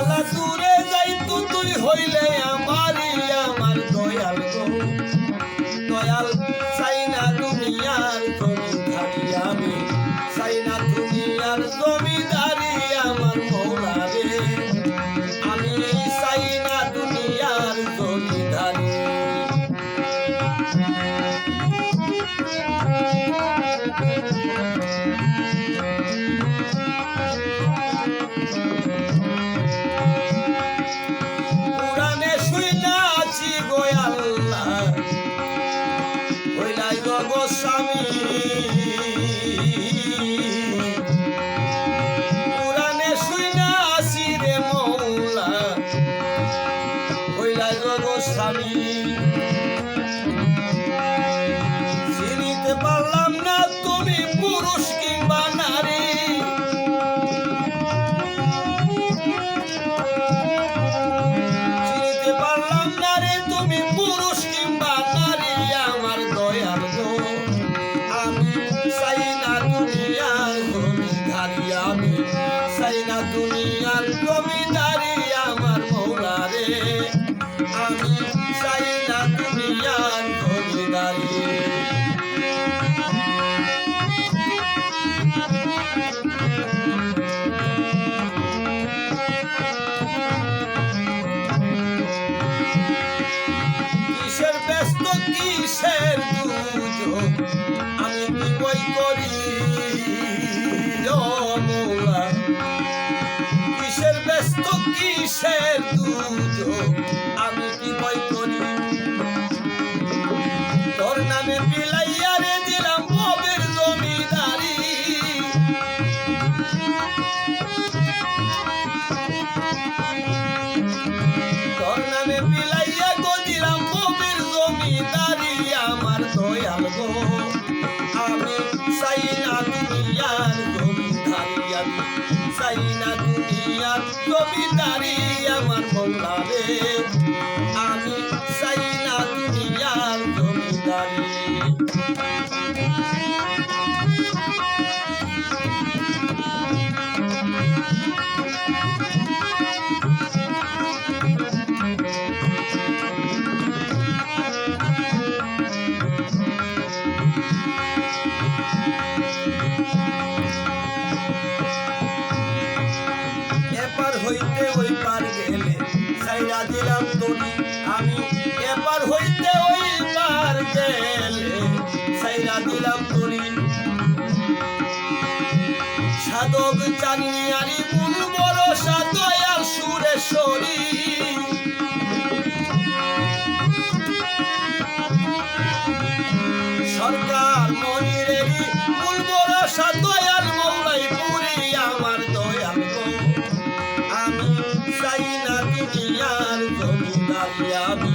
জ্বালা দূরে যাইতো তুই হইলে আমারই গো গোস্বামী। চিনিতে পারলাম না তুমি পুরুষ কিংবা নারী। চিনিতে পারলাম না রে তুমি পুরুষ কিংবা নারী, আমার দয়াল গো। আমি চাই না দুনিয়ার জমিদারি আমি চাই না দুনিয়ার জমিদারি আমি চাই না দুনিয়ার জমিদারি কিসের ব্যস্ত কিসের দুযোগ আমি কি বই তোর নামে বিলাইয়া গো। দিলাম ববের জমিদারি আমার গো আমি চাই না দুনিয়ার জমিদারি। এপার হইতে ওই পার গেলে সাইরা দিলাম দড়ি সরকার মনিরেরই মূল বড় সাদয়ার মৌলাই পুরি আমার দয়াল আমি চাই না দুনিয়ার জমিদারি, আমি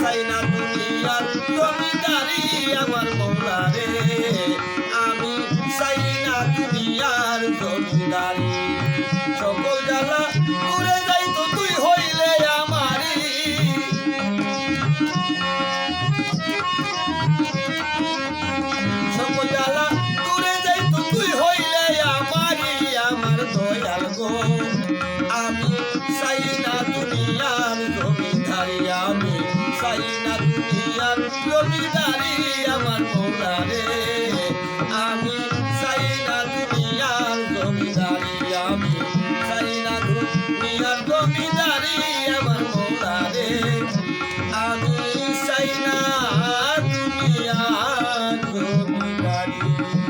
চাই না দুনিয়ার জমিদারি, আমার মৌলা প্রতিদান